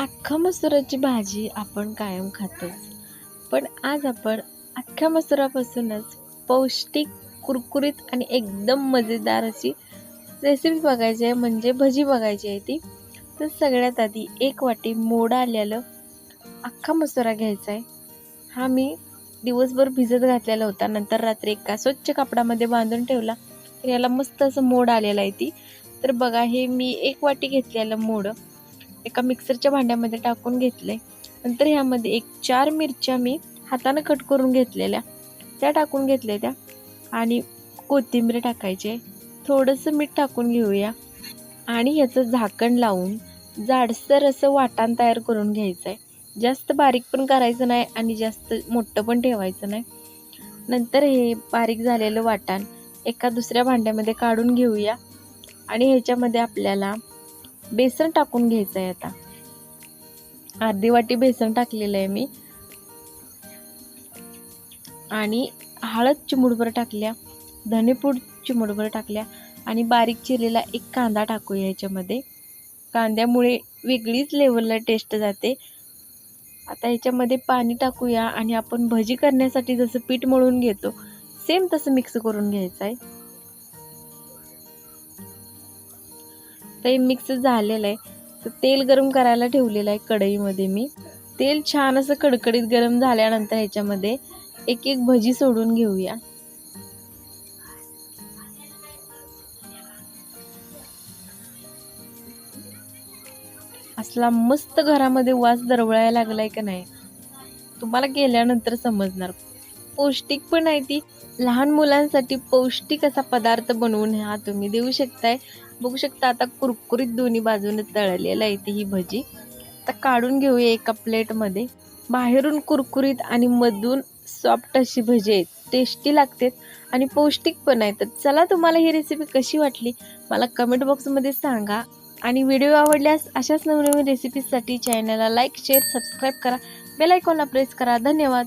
अख्खा मसुराची भाजी आपण कायम खातोच. पण आज आपण अख्ख्या मसुरापासूनच पौष्टिक कुरकुरीत आणि एकदम मजेदार अशी रेसिपी बघायची आहे. म्हणजे भजी बघायची आहे ती. तर सगळ्यात आधी एक वाटी मोड आलेलं अख्खा मसुरा घ्यायचा आहे. हा मी दिवसभर भिजत घातलेला होता. नंतर रात्री एका स्वच्छ कापडामध्ये बांधून ठेवला. तर याला मस्त असं मोड आलेलं आहे ती. तर बघा हे मी एक वाटी घेतलेलं मोड. एका मिक्सरच्या भांड्यामध्ये टाकून घेतले नंतर ह्यामध्ये एक चार मिरच्या मी हातानं कट करून घेतलेल्या. त्या टाकून घेतल्या त्या आणि कोथिंबीर टाकायचे. थोडंसं मीठ टाकून घेऊया. आणि ह्याचं झाकण लावून जाडसर असं वाटण तयार करून घ्यायचं आहे जास्त बारीक पण करायचं नाही आणि जास्त मोठं पण ठेवायचं नाही. नंतर हे बारीक झालेलं वाटण एका दुसऱ्या भांड्यामध्ये काढून घेऊया. आणि ह्याच्यामध्ये आपल्याला बेसन टाकून घ्यायचं आहे आता. अर्धी वाटी बेसन टाकलेलं आहे मी. आणि हळद चिमुडभर टाकल्या धनेपूड चिमुडभर टाकल्या आणि बारीक चिरलेला एक कांदा टाकूया याच्यामध्ये. कांद्यामुळे वेगळीच लेवलला टेस्ट जाते. आता ह्याच्यामध्ये पाणी टाकूया आणि आपण भजी करण्यासाठी जसं पीठ मळून घेतो सेम तसं मिक्स करून घ्यायचं आहे तर हे मिक्स झालेलं आहे. तर तेल गरम करायला ठेवलेलं आहे कढईमध्ये मी. तेल छान असं कडकडीत गरम झाल्यानंतर ह्याच्यामध्ये एक एक भजी सोडून घेऊया. असला मस्त घरामध्ये वास दरवळायला लागलाय का नाही? तुम्हाला गेल्यानंतर समजणार. पौष्टिक पण आहे ती. लहान मुलांसाठी पौष्टिक असा पदार्थ बनवून हा तुम्ही देऊ शकताय. बघू शकता आता कुरकुरीत दोन्ही बाजूने तळलेलं आहे ती ही भजी. आता काढून घेऊया एका प्लेटमध्ये. बाहेरून कुरकुरीत आणि मधून सॉफ्ट अशी भजी आहेत. टेस्टी लागतात आणि पौष्टिक पण आहेत. तर चला तुम्हाला ही रेसिपी कशी वाटली? मला कमेंट बॉक्समध्ये सांगा. आणि व्हिडिओ आवडल्यास अशाच नवनवीन रेसिपीजसाठी चॅनलला लाईक शेअर सबस्क्राईब करा. बेल आयकॉनला प्रेस करा. धन्यवाद.